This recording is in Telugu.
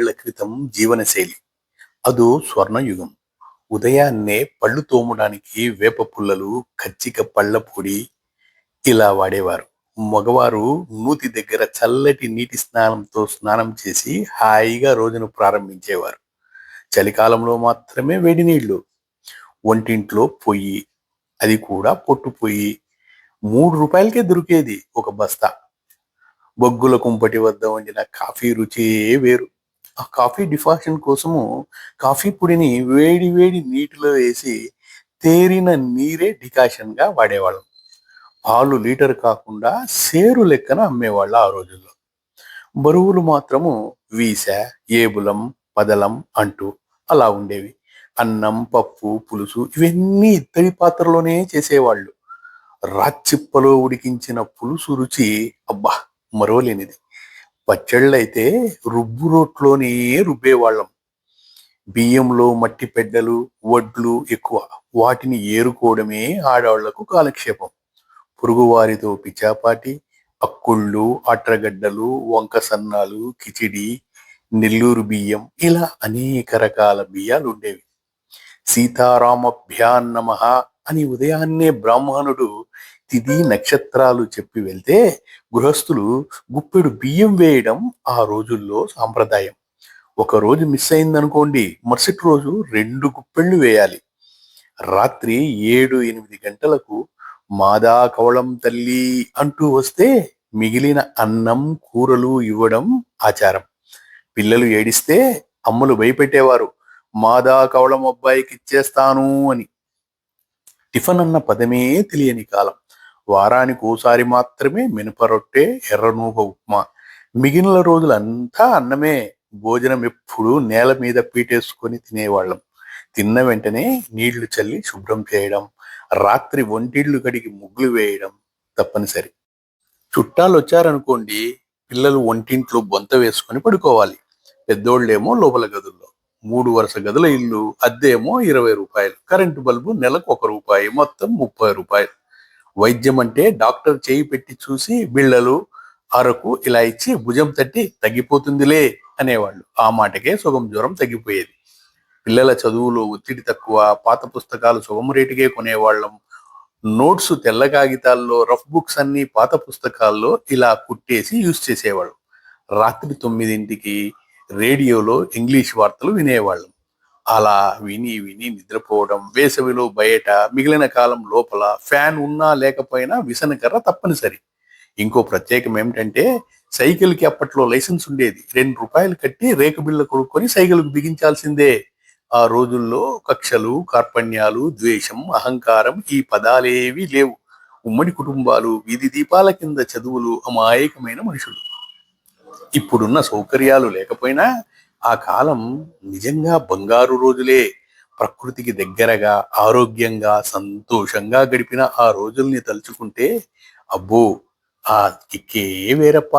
ఏళ్ళ క్రితం జీవనశైలి. అదో స్వర్ణయుగం. ఉదయాన్నే పళ్ళు తోమడానికి వేప పుల్లలు కచ్చిక పళ్ళ పొడి ఇలా వాడేవారు. మగవారు నూతి దగ్గర చల్లటి నీటి స్నానంతో స్నానం చేసి హాయిగా రోజును ప్రారంభించేవారు. చలికాలంలో మాత్రమే వేడి నీళ్ళు. వంటింట్లో పొయ్యి అది కూడా పొట్టు పొయ్యి. మూడు రూపాయలకే దొరికేది ఒక బస్తా. బొగ్గుల కుంపటి వద్ద వండిన కాఫీ రుచే వేరు. ఆ కాఫీ డిఫాక్షన్ కోసము కాఫీ పొడిని వేడి వేడి నీటిలో వేసి తేరిన నీరే డికాషన్గా వాడేవాళ్ళం. పాలు లీటర్ కాకుండా సేరు లెక్కన అమ్మేవాళ్ళు ఆ రోజుల్లో. బరువులు మాత్రము వీస ఏబులం పదలం అంటూ అలా ఉండేవి. అన్నం పప్పు పులుసు ఇవన్నీ ఇత్తడి పాత్రలోనే చేసేవాళ్ళు. రాచిప్పలో ఉడికించిన పులుసు రుచి అబ్బా మరోలేనిది పచ్చళ్ళైతే రుబ్బు రోట్లోనే రుబ్బేవాళ్ళం. బియ్యంలో మట్టి పెడ్డలు వడ్లు ఎక్కువ. వాటిని ఏరుకోవడమే ఆడవాళ్ళకు కాలక్షేపం. పొరుగువారితో పిచాపాటి అక్కుళ్ళు అట్రగడ్డలు వంక సన్నాలు కిచిడి నెల్లూరు బియ్యం ఇలా అనేక రకాల బియ్యాలు ఉండేవి సీతారామభ్యాన్నమ అని ఉదయాన్నే బ్రాహ్మణుడు తిథి నక్షత్రాలు చెప్పి వెళ్తే గృహస్థులు గుప్పెడు బియ్యం వేయడం ఆ రోజుల్లో సాంప్రదాయం. ఒక రోజు మిస్ అయిందనుకోండి మరుసటి రోజు రెండు గుప్పెళ్ళు వేయాలి. రాత్రి ఏడు ఎనిమిది గంటలకు మాదా కవళం తల్లి అంటూ వస్తే మిగిలిన అన్నం కూరలు ఇవ్వడం ఆచారం. పిల్లలు ఏడిస్తే అమ్మలు భయపెట్టేవారు మాదా కవళం అబ్బాయికి ఇచ్చేస్తాను అని. టిఫన్ అన్న పదమే తెలియని కాలం. వారానికి ఓసారి మాత్రమే మినప రొట్టె ఎర్రనూక ఉప్మా. మిగిలిన రోజులంతా అన్నమే భోజనం ఎప్పుడు నేల మీద పీటేసుకొని తినేవాళ్ళం. తిన్న వెంటనే నీళ్ళు చల్లి శుభ్రం చేయడం రాత్రి ఒంటిళ్ళు కడిగి ముగ్గులు వేయడం తప్పనిసరి. చుట్టాలు వచ్చారనుకోండి పిల్లలు ఒంటింట్లో బొంత వేసుకొని పడుకోవాలి. పెద్దోళ్ళేమో లోపల గదుల్లో. మూడు వరుస గదుల ఇల్లు అద్దెమో ఇరవై రూపాయలు. కరెంటు బల్బు నెలకు ఒక రూపాయి మొత్తం ముప్పై రూపాయలు. వైద్యం అంటే డాక్టర్ చేయి పెట్టి చూసి బిళ్ళలు అరకు ఇలా ఇచ్చి భుజం తట్టి తగ్గిపోతుందిలే అనేవాళ్ళు. ఆ మాటకే సుగం జ్వరం తగ్గిపోయేది. పిల్లల చదువులో ఒత్తిడి తక్కువ పాత పుస్తకాలు సుగం రేటుకే కొనేవాళ్ళం. నోట్స్ తెల్ల కాగితాల్లో రఫ్ బుక్స్ అన్ని పాత పుస్తకాల్లో ఇలా కుట్టేసి యూజ్ చేసేవాళ్ళం. రాత్రి తొమ్మిదింటికి రేడియోలో ఇంగ్లీష్ వార్తలు వినేవాళ్ళం. అలా విని విని నిద్రపోవడం వేసవిలో బయట మిగిలిన కాలం లోపల ఫ్యాన్ ఉన్నా లేకపోయినా విసనకర్ర తప్పనిసరి. ఇంకో ప్రత్యేకం ఏమిటంటే సైకిల్కి అప్పట్లో లైసెన్స్ ఉండేది. రెండు రూపాయలు కట్టి రేకు బిళ్ళ కొనుక్కొని సైకిల్కు బిగించాల్సిందే. ఆ రోజుల్లో కక్షలు కార్పణ్యాలు ద్వేషం అహంకారం ఈ పదాలేవి లేవు. ఉమ్మడి కుటుంబాలు వీధి దీపాల కింద చదువులు అమాయకమైన మనుషులు. ఇప్పుడున్న సౌకర్యాలు లేకపోయినా ఆ కాలం నిజంగా బంగారు రోజులే. ప్రకృతికి దగ్గరగా ఆరోగ్యంగా సంతోషంగా గడిపిన ఆ రోజుల్ని తలుచుకుంటే అబ్బో! ఆ కిక్కే వేరప్ప.